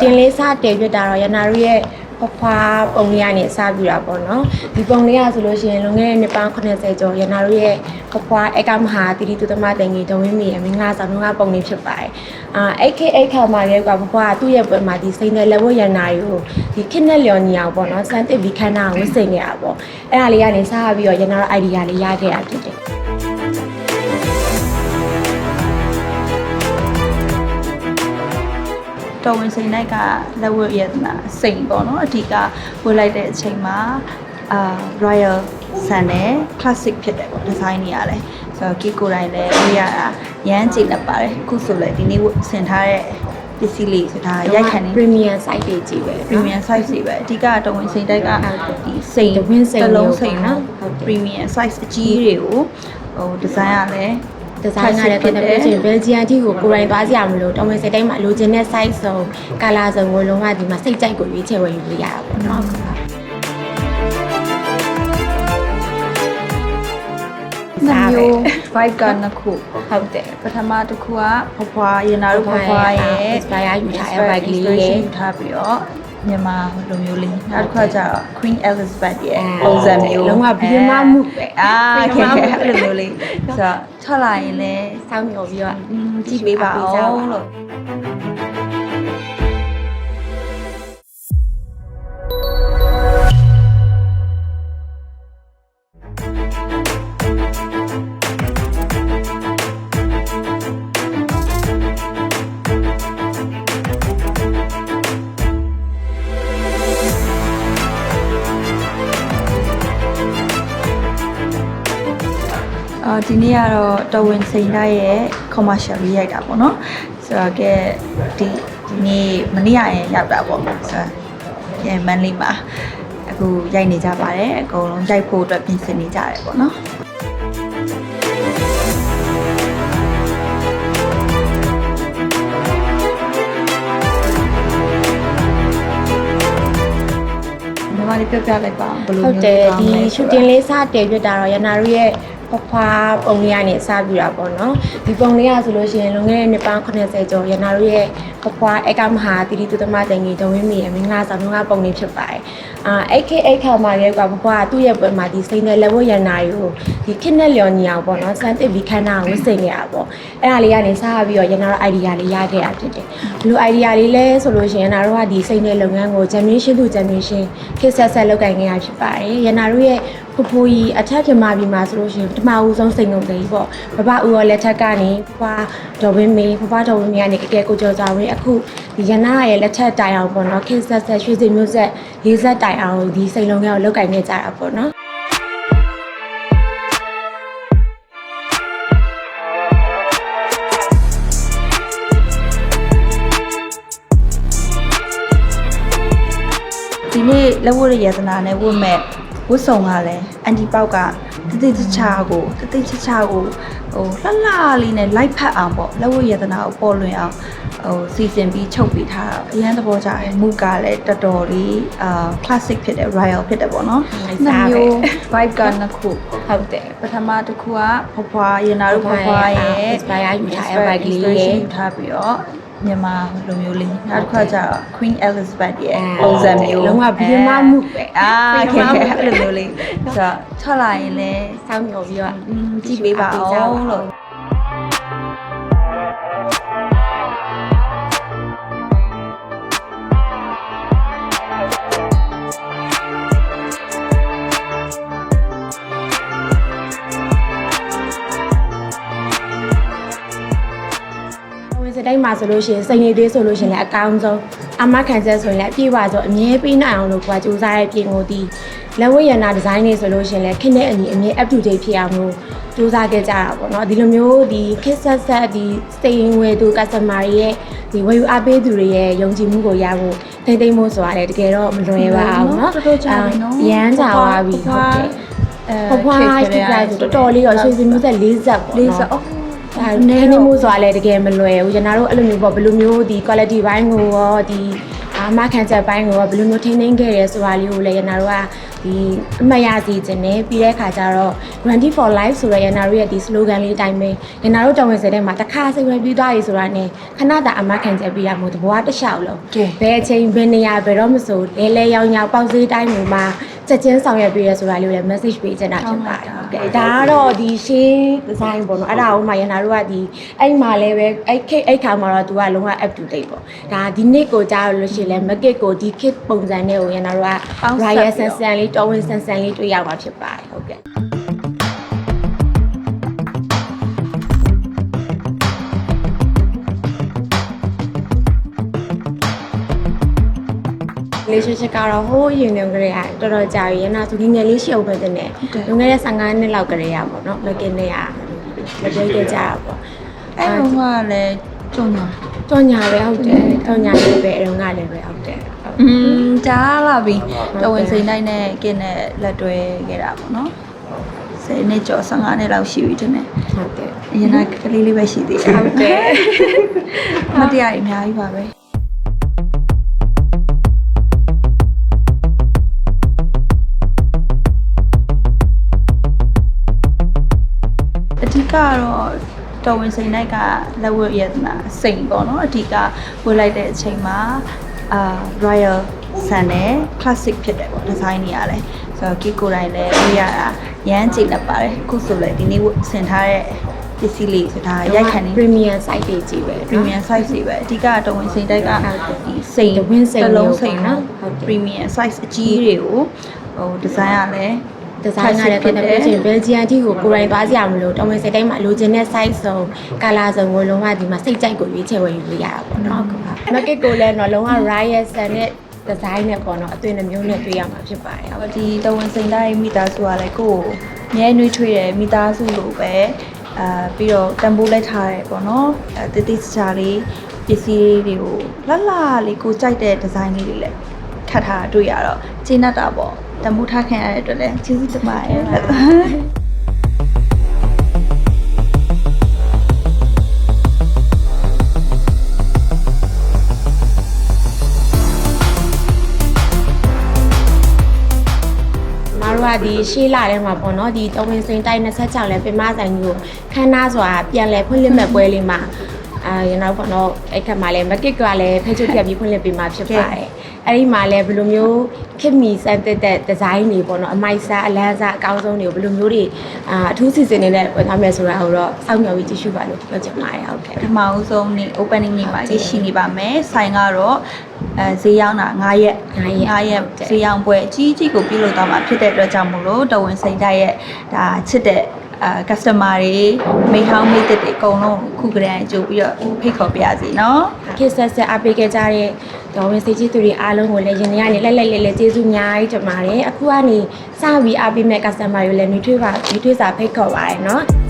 တင်လေးစတည်ပြတာတော့ရနာတို့ရဲ့ဖဖွားပုံလေးကနေစပြတာပေါ့နော်ဒီပုံလေးကဆိုလို့ရှိရင်လွန်ခဲ့တဲ့နှစ်ပေါင်း80ကျော်ရနာတို့ရဲ့ဖဖွားအကမဟာတိတိတုသမတင်ကြီးဒဝင်းမီရဲ့မင်္ဂလာဆောင်ကပုံလေးဖြစ်ပါတယ်အာ AK8 ခါမှာလေးကဖဖွားကသူ့ရဲ့ပွဲမှာဒီစိန်တဲ့လက်ဝတ်ရနာကိုဒီခင်းနဲ့လျော်ညီအောင်ပေါ့နော်စမ်းတစ်ပြီးခန်းနာကိုဝတ်ဆင်ခဲ့တာပေါ့အဲ့ဒါလေးကနေစပြီးတော့ရနာတို့ idea လေးရခဲ့တာဖြစ်တယ် တော်ဝင်စိန်လိုက်ကလက်ဝတ်ရတနာစိန်ပေါ့နော်အဓိကဝတ်လိုက်တဲ့အချိန်မှာအာ royal ဆန်နဲ့ classic ဖြစ်တယ်ပေါ့ဒီဇိုင်းတွေကလည်းဆိုတော့ကီကိုတိုင်းလည်းဝတ်ရတာရမ်းကြည်လက်ပါတယ်အခုဆိုလည်းဒီနေ့ဝတ်ဆင်ထားတဲ့ပစ္စည်းလေးဆိုဒါရိုက်ခံနေ premium site တွေကြည့်ပဲ premium size တွေပဲအဓိကတော်ဝင်စိန်တိုက်ကဒီစိန်တဝင်းစိန်တစ်လုံးစိန်မျိုးနော်ပေါ့နော်ဟုတ်တယ် premium size အကြီးတွေကိုဟိုဒီဇိုင်းကလည်း ဒီဇိုင်းကလည်းတော်တော်ပြင်ဘယ်ဂျီယန်တီကိုကိုယ်တိုင်သွားကြရမလို့တော်ဝင်စိတ်တိုင်းမှာလိုချင်တဲ့ size စုံ color စုံကိုလုံးဝဒီမှာစိတ်ကြိုက်ကိုရွေးချယ်ဝယ်ယူလို့ရတာပေါ့နော်နှစ်မျိုး vibe ကနှစ်ခုဟုတ်တယ်ပထမတစ်ခုကဖွားဖွားရနာတို့ဖွားဖွားရဲ့ inspire ယူထားတဲ့ bike လေးရဲ့ယူထားပြီးတော့ မြန်မာလိုမျိုးလေးနောက်တစ်ခါကျတော့ Queen Elizabeth ရဲ့အဲပုံစံမျိုးလုံးဝဘီမမှုပဲအာခဲဘီမမှုခဲအဲ့လိုမျိုးလေးဆိုတော့ထွက်လာရင်လည်းစောင်းမျှော်ပြီးတော့อืมကြည့်ပေးပါအောင်လို့ အာဒီနေ့ကတော့တော်ဝင်စိန်တိုက်ရဲ့ commercial လေးရိုက်တာပေါ့နော်ဆိုတော့ကဲဒီဒီနေ့မနေ့ကရင်ရောက်တာပေါ့ဆိုတော့အဲမန်လေးမှာအခုရိုက်နေကြပါတယ်အကုန်လုံးရိုက်ဖို့အတွက်ပြင်ဆင်နေကြတယ်ပေါ့နော်ညီမလေးပြပြလိုက်ပါဘယ်လိုဟုတ်မျိုးတယ်ကောင်းဒီလဲရှူတင်လေးစတည်ပြတာတော့ရနာတို့ရဲ့ ဖဖွားပုံလေးကနေစပြတာပေါ့နော်ဒီပုံလေးကဆိုလို့ရှိရင်လွန်ခဲ့တဲ့နှစ်ပေါင်း80ကျော်ရနာတို့ရဲ့ဖဖွားအကမဟာတိတိတုသမတင်ကြီးဒဝင်းမီရဲ့မင်္ဂလာဆောင်ကပုံလေးဖြစ်ပါတယ်အာ AK8 ခါမှာလေးကဖဖွားကသူ့ရဲ့ပွဲမှာဒီစိန်တဲ့လက်ဝတ်ရနာကိုဒီခင်းနဲ့လျော်ညီအောင်ပေါ့နော်စမ်းတစ်ပြီးခန်းနာကိုဝတ်ဆင်ခဲ့တာပေါ့အဲ့ဒါလေးကနေစပြီးတော့ရနာတို့ idea လေးရခဲ့တာဖြစ်တယ်ဘယ်လို idea လေးလဲဆိုလို့ရှိရင်ရနာတို့ကဒီစိန်တဲ့လုပ်ငန်းကို generation to generation ခေတ်ဆက်ဆက်လုပ်ကိုင်နေတာဖြစ်ပါတယ်ရနာတို့ရဲ့ ဖဖိုးကြီးအထက်ပြမပြီးမှာဆိုလို့ရှိရင်ပထမဦးဆုံးစိန်ကုန်တယ်ပေါ့ဘဘဦးရောလက်ထက်ကနေဖွာတော်ဝင်းမေဖွာတော်ဝင်းမေကနေကကဲကိုကျော်စွာဝင်းအခုဒီရနာရဲ့လက်ထက်တိုင်အောင်ပေါ့နော်ခေတ်ဆက်ဆက်ရွှေစင်မျိုးဆက်လေးဆက်တိုင်အောင်ဒီစိန်လုံးကိုလောက်ကိုင်နေကြတာပေါ့နော်ဒီနေ့လက်ဝတ်ရရတနာနဲ့ဝတ်မဲ့ ဝတ်စုံကလည်းအန်တီပေါက်ကတတိတချာကိုတတိချချာကိုဟိုလှလှလေးနဲ့လိုက်ဖက်အောင်ပေါ့လက်ဝတ်ရတနာကိုပေါ်လွင်အောင်ဟိုစီစဉ်ပြီးချုပ်ပေးထားတာအရန်သဘောကျတယ်မူကလည်းတော်တော်လေးအာ classic ဖြစ်တယ် royal ဖြစ်တယ်ပေါ့နော်ဟုတ်နှစ်စားပဲမျိုး vibe ကနှစ်ခုဟုတ်တယ်ပထမတစ်ခုကဖွားဖွားရနာတို့ဖွားဖွားရဲ့ inspire ယူထားတဲ့ bike လေးရဲ့ inspiration ယူထားပြီးတော့ မြန်မာလိုမျိုးလေးနောက်တစ်ခါကျတော့ Queen Elizabeth ရဲ့အဲပုံစံမျိုးလုံးဝဘီမမှုပဲအာဘီခဲမမှုခဲအဲ့လိုမျိုးလေးဆိုတော့ထွက်လာရင်လည်းစောင်းမျှော်ပြီးတော့อืมကြည့်ပေးပါအောင်လို့ စတိတ်မှာဆိုလို့ရှိရင်စိန်နေသေးဆိုလို့ရှိရင်လည်းအကောင်းဆုံးအမခံချက်ဆိုရင်လည်းအပြည့်ဝဆုံးအမြဲပေးနိုင်အောင်လို့ကိုကစူးစမ်းရဲ့ပြင်ကိုဒီလက်ဝတ်ရနာဒီဇိုင်းတွေဆိုလို့ရှိရင်လည်းခင်းတဲ့အညီအမြဲ up to date ဖြစ်အောင်လို့စူးစမ်းခဲ့ကြတာပေါ့နော်ဒီလိုမျိုးဒီခက်ဆက်ဆက်ဒီ staying way သူ customer ရဲ့ဒီဝယ်ယူအားပေးသူတွေရဲ့ယုံကြည်မှုကိုရဖို့တိတ်တိတ်မို့ဆိုရတယ်တကယ်တော့မလွယ်ပါအောင်နော်တော်တော်ကြာပြီနော်ရမ်းကြာပါပြီဟုတ်ကဲ့ဘွားကြီးကလည်းတော်တော်လေးတော့ဆွေးစည်းမှုဆက်၄၀ပေါ့နော်၄၀ ဒါနေနေမှုဆိုတာလည်းတကယ်မလွယ်ဘူးကျွန်တော်တို့အဲ့လိုမျိုးပေါ့ဘယ်လိုမျိုးဒီ quality ဘိုင်းကိုရောဒီအာမခံချက်ဘိုင်းကိုရောဘယ်လိုမျိုးထိန်းသိမ်းခဲ့ရဲဆိုတာလေးကိုလည်းကျွန်တော်တို့ကဒီအမှတ်ရစီခြင်းနဲ့ပြီးတဲ့အခါကျတော့ Grandi for Life ဆိုတဲ့ရန်နာတို့ရဲ့ဒီ slogan လေးအတိုင်းပဲရန်နာတို့တော်ဝင်စတဲ့မှာတစ်ခါစိတ်ဝင်ပြီးသွားပြီဆိုတာနဲ့ခဏတာအမှတ်ခံချက်ပြီးရမို့တဘွားတစ်လျှောက်လုံးဘယ်အချိန်ဘယ်နေရာဘယ်တော့မဆိုလဲလဲရောင်ရောင်ပေါက်ဈေးတိုင်းမှာ ချက်ချင်းဆောင်ရွက်ပေးရဆိုတာလေးကိုလည်း message ပေးချင်တာဖြစ်ပါတယ်ဟုတ်ကဲ့ဒါကတော့ဒီရှင်း design ပေါ့နော်အဲ့ဒါကိုမှရနာတို့ကဒီအဲ့မှာလည်းပဲအဲ့ခေတ်အဲ့ခါမှာတော့သူကလုံးဝ up to date ပေါ့ဒါဒီနေ့ကိုကြားလို့ရှိရင်လည်း market ကိုဒီ kit ပုံစံနဲ့ကိုရနာတို့ကပေါင်းစပ် Royal ပြီး Sun တော့ Sun လေးတော်ဝင်ဆန်ဆန်လေးတွေ့ရမှာဖြစ်ပါတယ်ဟုတ်ကဲ့ relationship ကတော့ဟိုးရင်နေကြရတော်တော်ကြာပြီရနာသူငယ်ငယ်လေးရှိအောင်ပဲတဲ့နဲ့ ဟုတ်တယ် လွန်ခဲ့တဲ့15နှစ်လောက်ကလေးရပါတော့เนาะလက်ကင်းနဲ့ရမတွေ့ခဲ့ကြတာပေါ့ အဲ့တော့ကလည်းကြုံညာ ကြော်ညာပဲဟုတ်တယ်ကြော်ညာလေးပဲအရုံးကလည်းပဲဟုတ်တယ်ဟုတ် อืมကြားလာပြီတော်ဝင်စိန်တိုင်းနဲ့ကင်းနဲ့လက်တွဲခဲ့တာပေါ့နော်10နှစ်ကျော်15နှစ်လောက်ရှိပြီတင်တယ် ဟုတ်တယ် အရင်ကကလေးလေးပဲရှိသေးတယ် ဟုတ်တယ် မတရားအများကြီးပါပဲ ကကတော့တော်ဝင်စိန်တိုက်ကလက်ဝတ်ရတနာစိန်ပေါ့နော်အဓိကဝတ်လိုက်တဲ့အချိန်မှာအာ Royal Sun နဲ့ classic ဖြစ်တယ်ပေါ့ဒီဇိုင်းတွေကလည်းဆိုတော့ကီကိုတိုင်းလည်းဝတ်ရတာရမ်းကြိတ်လက်ပါတယ်အခုဆိုလည်းဒီနေ့ဝတ်ဆင်ထားတဲ့ပစ္စည်းလေးဆိုတာရိုက်ခံနေ premium site တွေကြီးပဲ premium size တွေပဲအဓိကတော်ဝင်စိန်တိုက်ကဟုတ်တယ်ဒီစိန်တဝင်းစိန်တစ်လုံးမျိုးစိန်ပေါ့နော်နော်ဟုတ်တယ် premium size အကြီးတွေကိုဟိုဒီဇိုင်းကလည်း ဒီဇိုင်းကလည်းကတော့ပြောချင်ဘယ်ဂျီအန်တီကိုကိုယ်တိုင်သွားစရာမလိုတော်ဝင်စိတ်တိုင်းမှာလိုချင်တဲ့ size စုံ color စုံကိုလုံးဝဒီမှာစိတ်ကြိုက်ကိုရွေးချယ်ဝယ်ယူလို့ရတာပေါ့နော်ဟုတ်ကဲ့ market ကိုလည်းတော့လုံးဝ riot sun နဲ့ design နဲ့ပေါ့နော်အသွင်တစ်မျိုးနဲ့တွေ့ရမှာဖြစ်ပါတယ်ဟုတ်ဟိုဒီတော်ဝင်စိန်တိုင်းမိသားစုကလည်းကိုယ်ကိုမြဲနွေးထွေးတယ်မိသားစုလိုပဲအာပြီးတော့တန်ဖိုးလိုက်ထားတယ်ပေါ့နော်အဲတတိချာလေးပစ္စည်းတွေကိုလှလှလေးကိုကြိုက်တဲ့ဒီဇိုင်းလေးတွေလည်း ထပ်ထားတာတွေ့ရတော့ကျင်းတတ်တာပေါ့တန်ဖိုးထားခံရတဲ့အတွက်လည်းကျေးဇူးတင်ပါတယ်မတို့ကဒီရှေးလာထဲမှာပေါ့နော်ဒီတဝင်းစိန်တိုက်26လဲပင်မဆိုင်ကြီးကိုခန်းနာစွာပြန်လဲဖွင့်လှစ်မဲ့ပွဲလေးမှာအာရနောက်ပေါ့နော်အဲ့ခက်မှာလဲ market ကလည်းဖိတ်ချုပ်ပြပြီးဖွင့်လှစ်ပေးမှာဖြစ်ပါတယ် အဲ့ဒီမှာလဲဘယ်လိုမျိုးခစ်မီစမ်းတက်တဲ့ဒီဇိုင်းတွေပေါ့နော်အမိုက်စားအလန်းစားအကောင်းဆုံးတွေကိုဘယ်လိုမျိုးတွေအာအထူးစီစဉ်နေတဲ့ဝင်သွားမယ်ဆိုတာကိုတော့စောင့်မျှော်ပြီးကြည့်ရှုပါလို့ပြောချင်ပါတယ်ဟုတ်ကဲ့ပထမဦးဆုံးနေ့ opening နေ့မှာကြီးရှိနေပါမယ်ဆိုင်ကတော့အဲဈေးရောက်တာ9ရက်9ရက်9ရက်ဟုတ်တယ်ဈေးရောက်ပွဲအကြီးကြီးကိုပြုလုပ်သွားမှာဖြစ်တဲ့အတွက်ကြောင့်မို့လို့တော်ဝင်စိန်တိုက်ရဲ့ဒါချစ်တဲ့ အာ customer တွေမိဟောင်းမိသက်တွေအကုန်လုံးခုကတည်းကကြိုပြီးတော့ဖိတ်ခေါ်ပြရစီနော်ခေတ်ဆက်ဆက်အားပေးခဲ့ကြတဲ့တော်ဝင်စိတ်ကြီးသူတွေအားလုံးကိုလည်းယင်နေရနေလက်လက်လေးလေးကျေးဇူးအများကြီးတင်ပါတယ်အခုကနေစပြီးအားပေးမဲ့ customer တွေလည်းနှွေးထွေးပါနှွေးထွေးစာဖိတ်ခေါ်ပါတယ်နော်